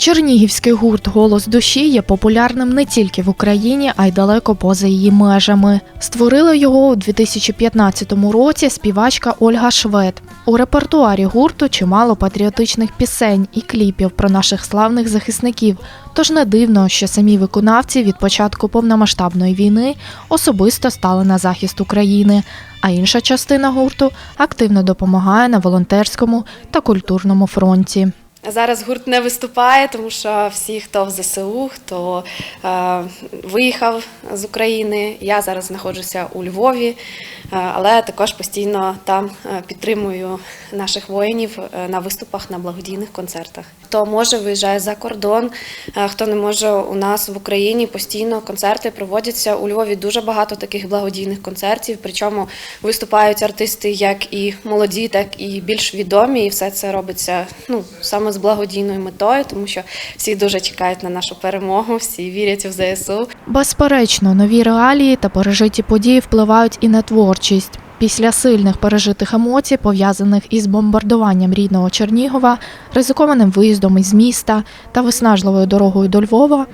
Чернігівський гурт Голос душі є популярним не тільки в Україні, а й далеко поза її межами. Створила його у 2015 році співачка Ольга Швед. У репертуарі гурту чимало патріотичних пісень і кліпів про наших славних захисників. Тож не дивно, що самі виконавці від початку повномасштабної війни особисто стали на захист України. А інша частина гурту активно допомагає на волонтерському та культурному фронті. Зараз гурт не виступає, тому що всі, хто в ЗСУ, хто е, виїхав з України. Я зараз знаходжуся у Львові, е, але також постійно там е, підтримую наших воїнів е, на виступах на благодійних концертах. Хто може, виїжджає за кордон, е, хто не може у нас в Україні постійно концерти проводяться у Львові. Дуже багато таких благодійних концертів. Причому виступають артисти як і молоді, так і більш відомі. І все це робиться ну саме з благодійною метою, тому що всі дуже чекають на нашу перемогу, всі вірять в ЗСУ. Безперечно, нові реалії та пережиті події впливають і на творчість. Після сильних пережитих емоцій, пов'язаних із бомбардуванням рідного Чернігова, ризикованим виїздом із міста та виснажливою дорогою до Львова,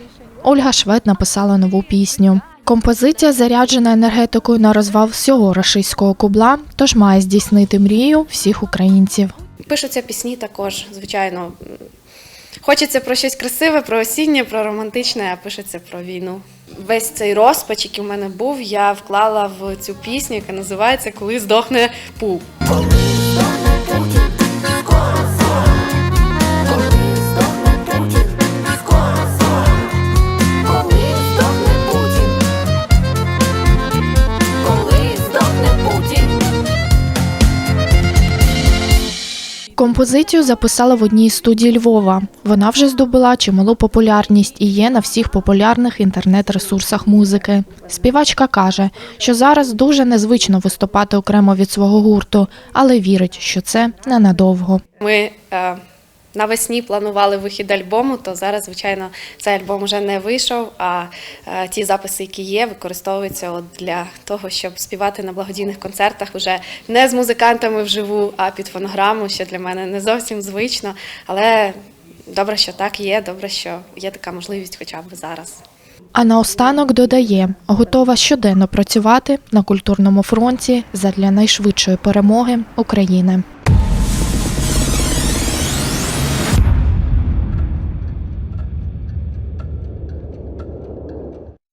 Ольга Швед написала нову пісню. Композиція заряджена енергетикою на розвал всього рашистського кубла, тож має здійснити мрію всіх українців. Пишуться пісні також, звичайно. Хочеться про щось красиве, про осіннє, про романтичне, а пишеться про війну. Весь цей розпач, який у мене був, я вклала в цю пісню, яка називається Коли здохне пул. Композицію записала в одній з студій Львова. Вона вже здобула чималу популярність і є на всіх популярних інтернет-ресурсах музики. Співачка каже, що зараз дуже незвично виступати окремо від свого гурту, але вірить, що це ненадовго. Ми е, навесні планували вихід альбому, то зараз, звичайно, цей альбом вже не вийшов. А е, ті записи, які є, використовуються от для того, щоб співати на благодійних концертах вже не з музикантами вживу, а під фонограму, що для мене не зовсім звично. Але добре, що так є, добре, що є така можливість хоча б зараз. А наостанок додає, готова щоденно працювати на культурному фронті задля найшвидшої перемоги України.